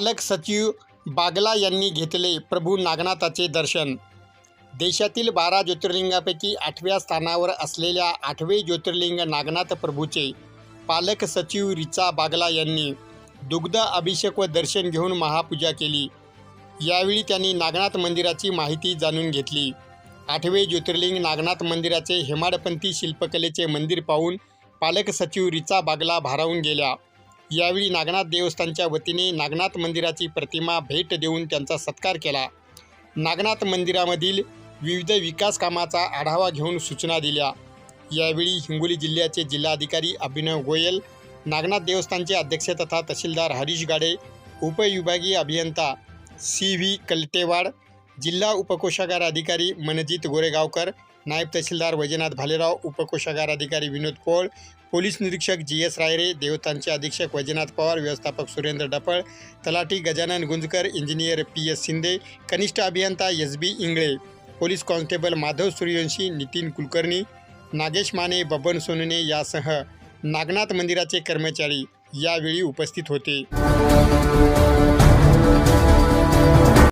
पालक सचिव बागला यांनी घेतले प्रभू नागनाथाचे दर्शन. देशातील बारा ज्योतिर्लिंगापैकी आठव्या स्थानावर असलेल्या आठवे ज्योतिर्लिंग नागनाथ प्रभूचे पालक सचिव रिचा बागला यांनी दुग्ध अभिषेक व दर्शन घेऊन महापूजा केली. यावेळी त्यांनी नागनाथ मंदिराची माहिती जाणून घेतली. आठवे ज्योतिर्लिंग नागनाथ मंदिराचे हेमाडपंथी शिल्पकलेचे मंदिर पाहून पालक सचिव रिचा बागला भारावून गेल्या. यावेळी नागनाथ देवस्थानच्या वतीने नागनाथ मंदिराची प्रतिमा भेट देऊन त्यांचा सत्कार केला. नागनाथ मंदिरामधील विविध विकास कामाचा आढावा घेऊन सूचना दिल्या. यावेळी हिंगोली जिल्ह्याचे जिल्हाधिकारी अभिनव गोयल नागनाथ देवस्थानचे अध्यक्ष तथा तहसीलदार हरीश गाडे उपविभागीय अभियंता सी व्ही कलटेवाड जिल्हा उपकोषागार अधिकारी मनजित गोरेगावकर नायब तहसीलदार वैजनाथ भालेराव उपकोषागार अधिकारी विनोद पोळ पोलीस निरीक्षक जी एस रायरे देवतांचे अधीक्षक वैजनाथ पवार व्यवस्थापक सुरेंद्र डपळ तलाठी Gajanan Gunjkar engineer P S Shinde कनिष्ठ अभियंता S B Ingale police constable Madhav Suryavanshi Nitin Kulkarni Nagesh Mane Baban Sonne यासह नागनाथ मंदिराचे कर्मचारी यावेळी उपस्थित होते.